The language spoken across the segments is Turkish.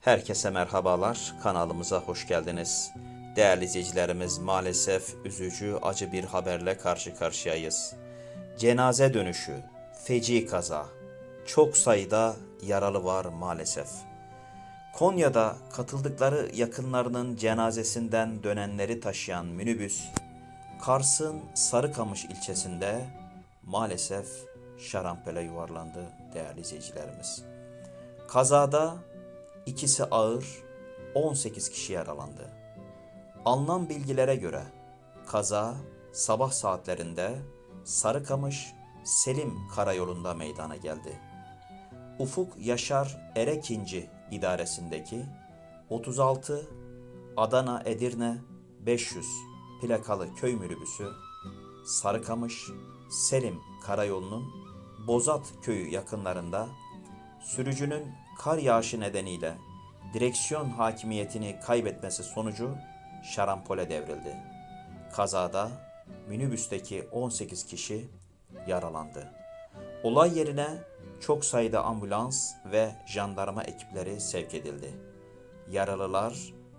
Herkese merhabalar, kanalımıza hoş geldiniz. Değerli izleyicilerimiz maalesef üzücü, acı bir haberle karşı karşıyayız. Cenaze dönüşü, feci kaza, çok sayıda yaralı var maalesef. Konya'da katıldıkları yakınlarının cenazesinden dönenleri taşıyan minibüs, Kars'ın Sarıkamış ilçesinde maalesef şarampole yuvarlandı değerli izleyicilerimiz. Kazada ikisi ağır, 18 kişi yaralandı. Alınan bilgilere göre kaza sabah saatlerinde Sarıkamış Selim Karayolu'nda meydana geldi. Ufuk Yaşar Erekinci idaresindeki 36 Adana Edirne 500 plakalı köy minibüsü Sarıkamış Selim Karayolu'nun Bozat köyü yakınlarında sürücünün kar yağışı nedeniyle direksiyon hakimiyetini kaybetmesi sonucu şarampole devrildi. Kazada minibüsteki 18 kişi yaralandı. Olay yerine çok sayıda ambulans ve jandarma ekipleri sevk edildi. Yaralılar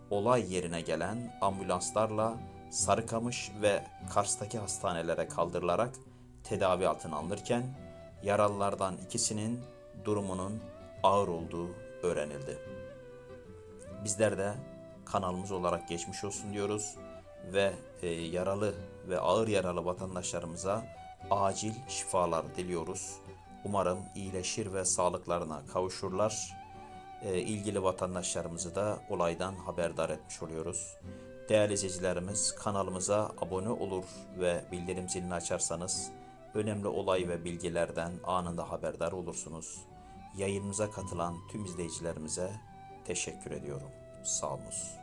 olay yerine gelen ambulanslarla Sarıkamış ve Kars'taki hastanelere kaldırılarak tedavi altına alınırken yaralılardan ikisinin durumunun ağır olduğu öğrenildi. Bizler de kanalımız olarak geçmiş olsun diyoruz ve e, yaralı ve ağır yaralı vatandaşlarımıza acil şifalar diliyoruz. Umarım iyileşir ve sağlıklarına kavuşurlar. E, ilgili vatandaşlarımızı da olaydan haberdar etmiş oluyoruz. Değerli izleyicilerimiz kanalımıza abone olur ve bildirim zilini açarsanız önemli olay ve bilgilerden anında haberdar olursunuz. Yayınımıza katılan tüm izleyicilerimize teşekkür ediyorum. Sağ olunuz.